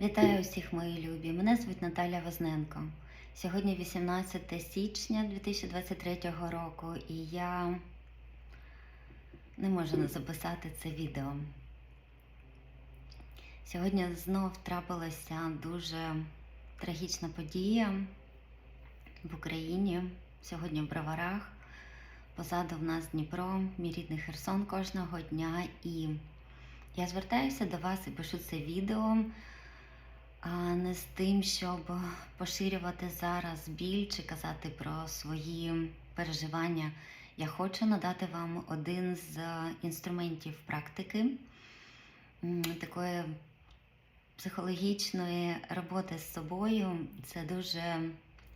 Вітаю усіх, мої любі. Мене звуть Наталя Возненко. Сьогодні 18 січня 2023 року, і я не можу не записати це відео. Сьогодні знов трапилася дуже трагічна подія в Україні. Сьогодні в Броварах. Позаду в нас Дніпро, мій рідний Херсон кожного дня. І я звертаюся до вас і пишу це відео не з тим, щоб поширювати зараз біль чи казати про свої переживання. Я хочу надати вам один з інструментів практики такої психологічної роботи з собою. Це дуже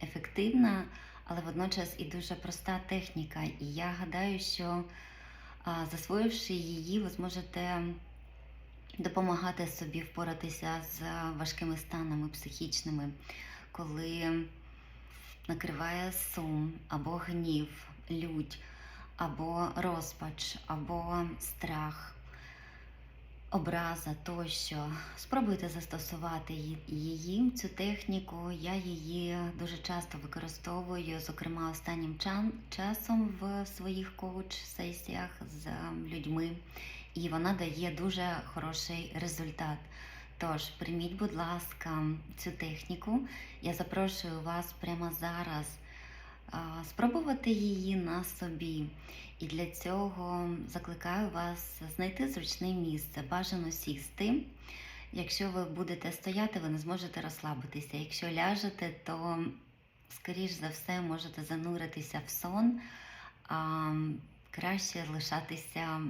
ефективна, але водночас і дуже проста техніка. І я гадаю, що засвоївши її, ви зможете допомагати собі впоратися з важкими станами психічними, коли накриває сум або гнів, лють, або розпач, або страх, образа тощо. Спробуйте застосувати її, цю техніку. Я її дуже часто використовую, зокрема останнім часом в своїх коуч-сесіях з людьми і вона дає дуже хороший результат. Тож, прийміть, будь ласка, цю техніку. Я запрошую вас прямо зараз спробувати її на собі. І для цього закликаю вас знайти зручне місце, бажано сісти. Якщо ви будете стояти, ви не зможете розслабитися. Якщо ляжете, то, скоріш за все, можете зануритися в сон, а краще лишатися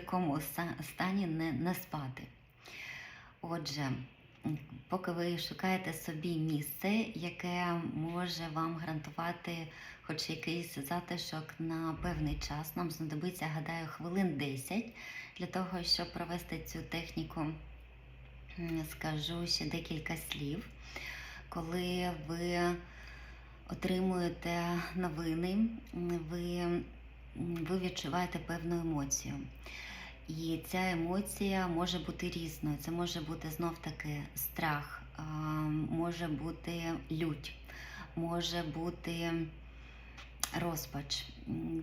такому стані не, не спати. Отже, поки ви шукаєте собі місце, яке може вам гарантувати хоч якийсь затишок на певний час, нам знадобиться, гадаю, хвилин 10 для того, щоб провести цю техніку. Скажу ще декілька слів. Коли ви отримуєте новини, ви, ви відчуваєте певну емоцію. І ця емоція може бути різною. Це може бути знов таки страх, може бути лють, може бути розпач,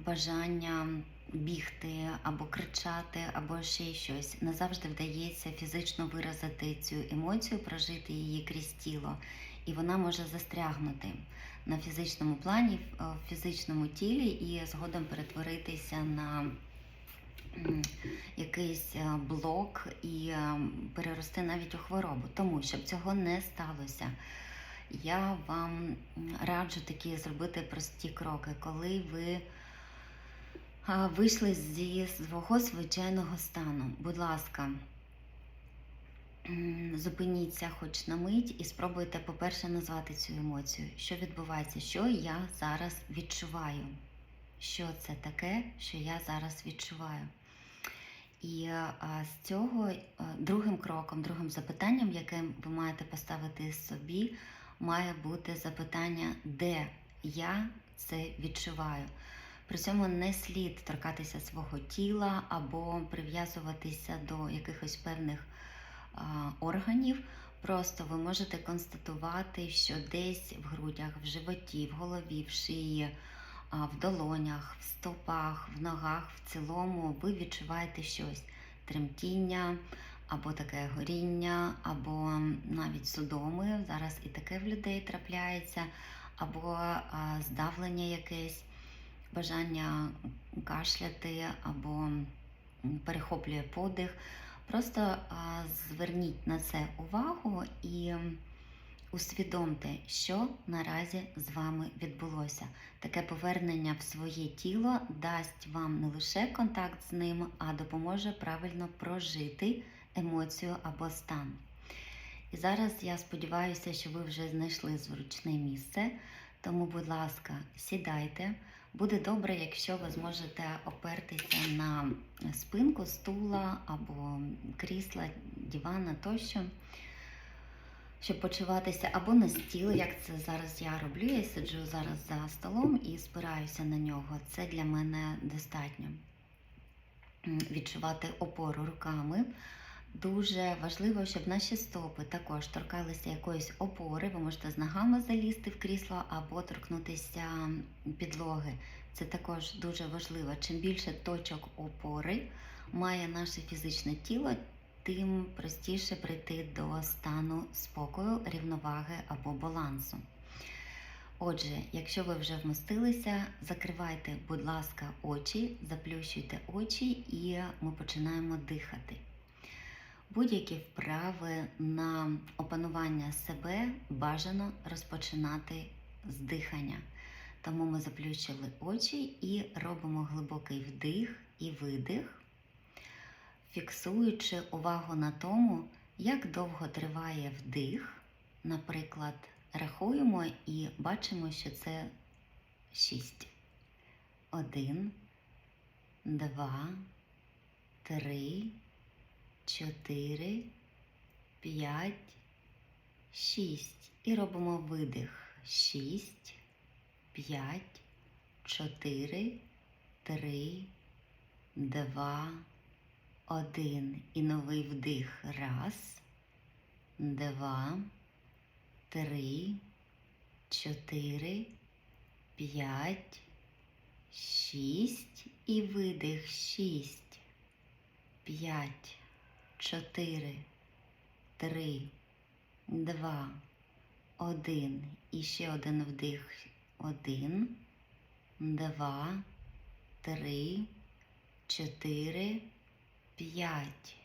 бажання бігти або кричати, або ще щось. Не завжди вдається фізично виразити цю емоцію, прожити її крізь тіло, і вона може застрягнути на фізичному плані, в в фізичному тілі і згодом перетворитися на якийсь е, блок і е, перерости навіть у хворобу. Тому щоб цього не сталося, я вам раджу такі зробити прості кроки, коли ви вийшли зі свого звичайного стану. Будь ласка, зупиніться хоч на мить і спробуйте, по-перше, назвати цю емоцію. Що відбувається, що я зараз відчуваю? Що це таке, що я зараз відчуваю? І а, з цього е, другим кроком, другим запитанням, яке ви маєте поставити собі, має бути запитання, де я це відчуваю. При цьому не слід торкатися свого тіла або прив'язуватися до якихось певних а, органів. Просто ви можете констатувати, що десь в грудях, в животі, в голові, в шиї, в долонях, в стопах, в ногах, в цілому ви відчуваєте щось тремтіння, або таке горіння, або навіть судоми. Зараз і таке в людей трапляється, або здавлення якесь, бажання кашляти, або перехоплює подих. Просто зверніть на це увагу і усвідомте, що наразі з вами відбулося. Таке повернення в своє тіло дасть вам не лише контакт з ним, а допоможе правильно прожити емоцію або стан. І зараз я сподіваюся, що ви вже знайшли зручне місце. Тому, будь ласка, сідайте. Буде добре, якщо ви зможете опертися на спинку стула або крісла, дивана тощо щоб почуватися або на стіл, як це зараз я роблю. Я сиджу зараз за столом і спираюся на нього. Це для мене достатньо. Відчувати опору руками Дуже важливо, щоб наші стопи також торкалися якоїсь опори. Ви можете з ногами залізти в крісло або торкнутися підлоги. Це також дуже важливо. Чим більше точок опори має наше фізичне тіло, тим простіше прийти до стану спокою, рівноваги або балансу. Отже, якщо ви вже вмостилися, закривайте, будь ласка, очі, заплющуйте очі і ми починаємо дихати. Будь-які вправи на опанування себе бажано розпочинати з дихання. Тому ми заплющили очі і робимо глибокий вдих і видих, фіксуючи увагу на тому, як довго триває вдих. Наприклад, рахуємо і бачимо, що це 6. 1, 2, 3, 4, 5, 6. І робимо видих. 6, 5, 4, 3, 2, 1. І новий вдих. Раз, два, три, чотири, п'ять, шість. І видих. Шість, п'ять, чотири, три, два, один. І ще один вдих. Один, два, три, чотири, п'ять,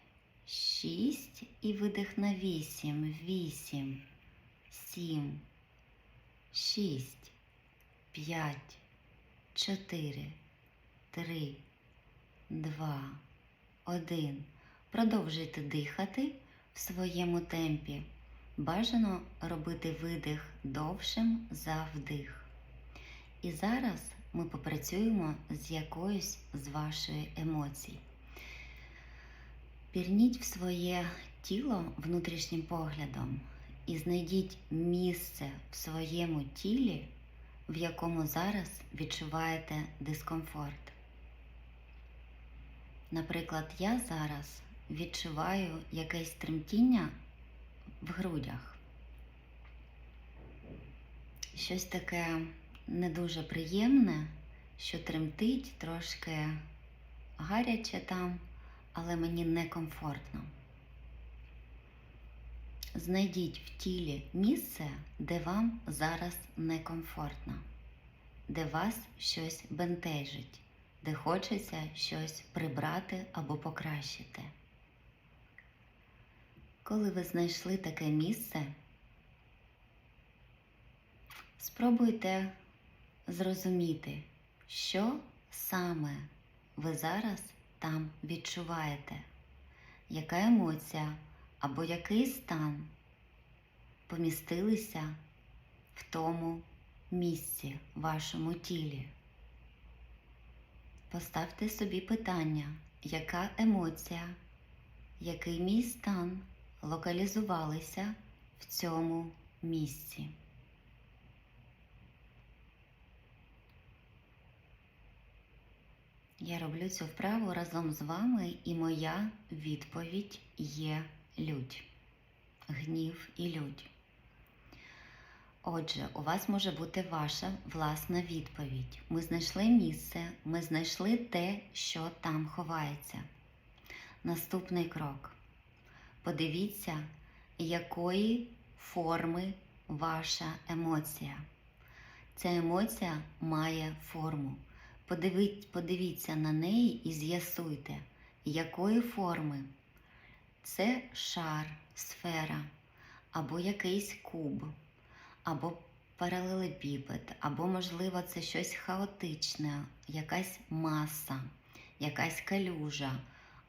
шість. І видих на вісім. Вісім, сім, шість, п'ять, чотири, три, два, один. Продовжуйте дихати в своєму темпі. Бажано робити видих довшим за вдих. І зараз ми попрацюємо з якоюсь з вашої емоцій. Пірніть в своє тіло внутрішнім поглядом і знайдіть місце в своєму тілі, в якому зараз відчуваєте дискомфорт. Наприклад, я зараз відчуваю якесь тремтіння в грудях. Щось таке не дуже приємне, що тремтить, трошки гаряче там, але мені некомфортно. Знайдіть в тілі місце, де вам зараз некомфортно, де вас щось бентежить, де хочеться щось прибрати або покращити. Коли ви знайшли таке місце, спробуйте зрозуміти, що саме ви зараз там відчуваєте, яка емоція або який стан помістилися в тому місці, в вашому тілі. Поставте собі питання, яка емоція, який мій стан локалізувалися в цьому місці. Я роблю цю вправу разом з вами, і моя відповідь є лють, гнів і лють. Отже, у вас може бути ваша власна відповідь. Ми знайшли місце, ми знайшли те, що там ховається. Наступний крок. Подивіться, якої форми ваша емоція. Ця емоція має форму. Подивіть, подивіться на неї і з'ясуйте, якої форми це шар, сфера, або якийсь куб, або паралелепіпед, або, можливо, це щось хаотичне, якась маса, якась калюжа,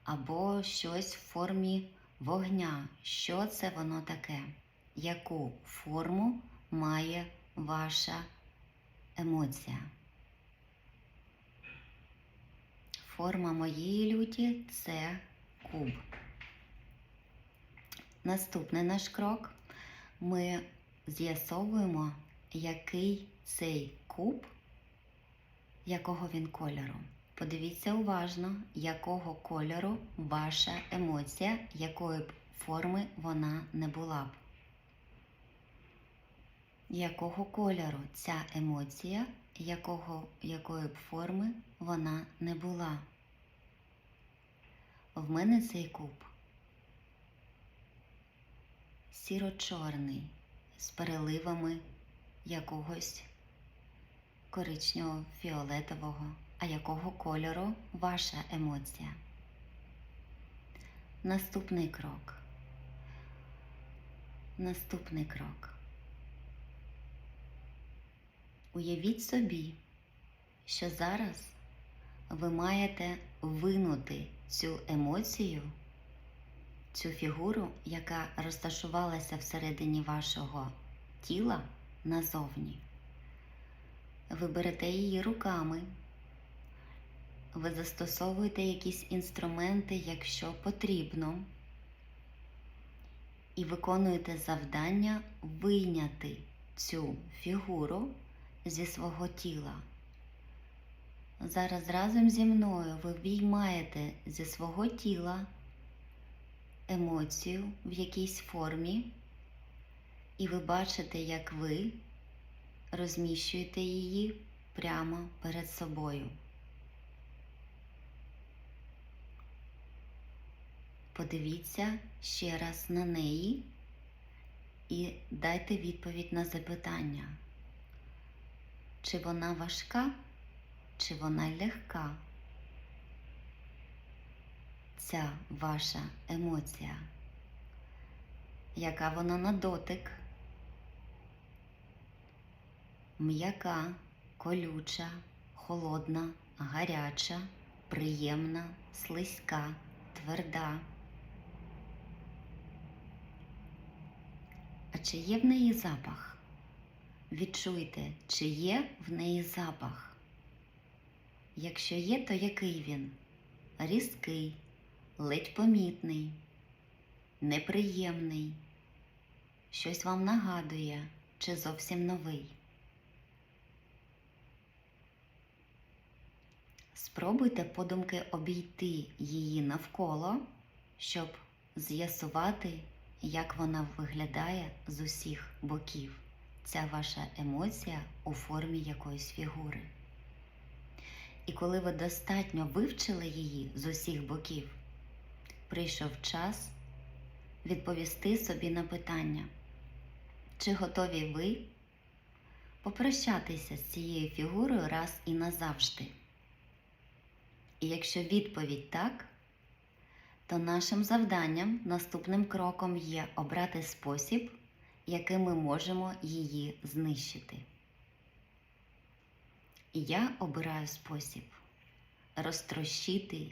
або щось в формі вогня. Що це воно таке? Яку форму має ваша емоція? Форма моєї люті це куб. Наступний наш крок ми з'ясовуємо, який цей куб, якого він кольору. Подивіться уважно, якого кольору ваша емоція, якої б форми вона не була б. Якого кольору ця емоція, якого, якої б форми вона не була. В мене цей куб сіро-чорний з переливами якогось коричнево-фіолетового. А якого кольору ваша емоція? Наступний крок. Наступний крок. Уявіть собі, що зараз ви маєте винути цю емоцію, цю фігуру, яка розташувалася всередині вашого тіла назовні. Ви берете її руками, ви застосовуєте якісь інструменти, якщо потрібно, і виконуєте завдання вийняти цю фігуру зі свого тіла. Зараз разом зі мною ви віймаєте зі свого тіла емоцію в якійсь формі, і ви бачите, як ви розміщуєте її прямо перед собою. Подивіться ще раз на неї і дайте відповідь на запитання, чи вона важка, чи вона легка. Ця ваша емоція, яка вона на дотик, м'яка, колюча, холодна, гаряча, приємна, слизька, тверда. А чи є в неї запах? Відчуйте, чи є в неї запах. Якщо є, то який він? Різкий, ледь помітний, неприємний, щось вам нагадує чи зовсім новий. Спробуйте подумки обійти її навколо, щоб з'ясувати, як вона виглядає з усіх боків. Ця ваша емоція у формі якоїсь фігури. І коли ви достатньо вивчили її з усіх боків, прийшов час відповісти собі на питання, чи готові ви попрощатися з цією фігурою раз і назавжди. І якщо відповідь так, то нашим завданням, наступним кроком є обрати спосіб, яким ми можемо її знищити. І я обираю спосіб розтрощити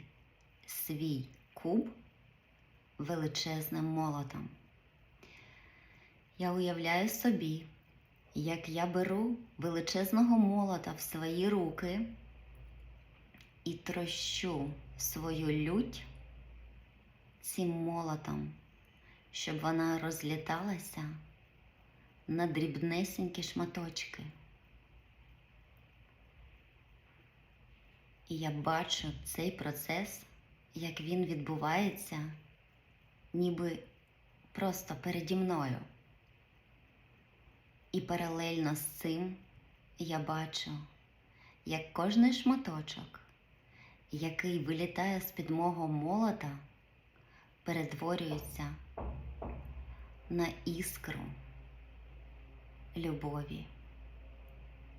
свій куб величезним молотом. Я уявляю собі, як я беру величезного молота в свої руки і трощу свою лють цим молотом, щоб вона розліталася на дрібнесенькі шматочки. І я бачу цей процес, як він відбувається, ніби просто переді мною. І паралельно з цим я бачу, як кожний шматочок, який вилітає з-під мого молота, перетворюється на іскру любові,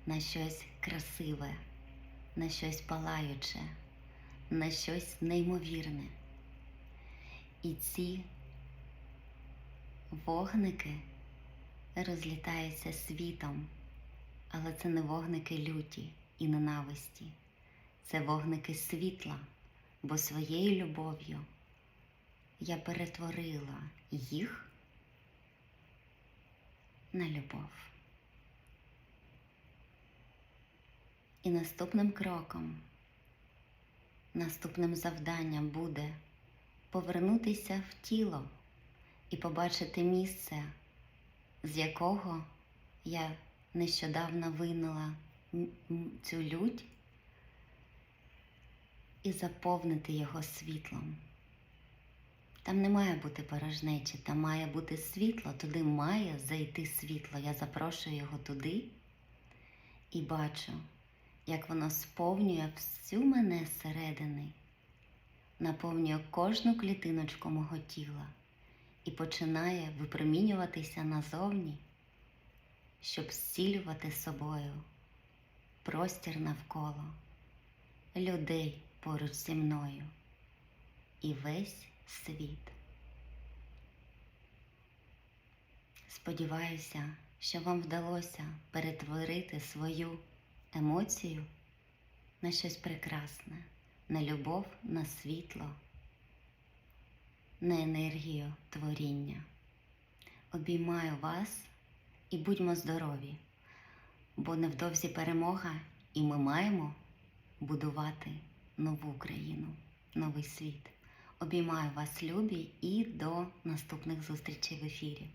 на щось красиве, на щось палаюче, на щось неймовірне. І ці вогники розлітаються світом, але це не вогники люті і ненависті, це вогники світла, бо своєю любов'ю я перетворила їх на любов. І наступним кроком, наступним завданням буде повернутися в тіло і побачити місце, з якого я нещодавно винула цю лють і заповнити його світлом. Там не має бути порожнечі, там має бути світло, туди має зайти світло. Я запрошую його туди і бачу, як воно сповнює всю мене зсередини, наповнює кожну клітиночку мого тіла і починає випромінюватися назовні, щоб зцілювати собою простір навколо, людей поруч зі мною і весь світ. Сподіваюся, що вам вдалося перетворити свою емоцію на щось прекрасне, на любов, на світло, на енергію творіння. Обіймаю вас і будьмо здорові, бо невдовзі перемога, і ми маємо будувати нову країну, новий світ. Обіймаю вас, любі, і до наступних зустрічей в ефірі.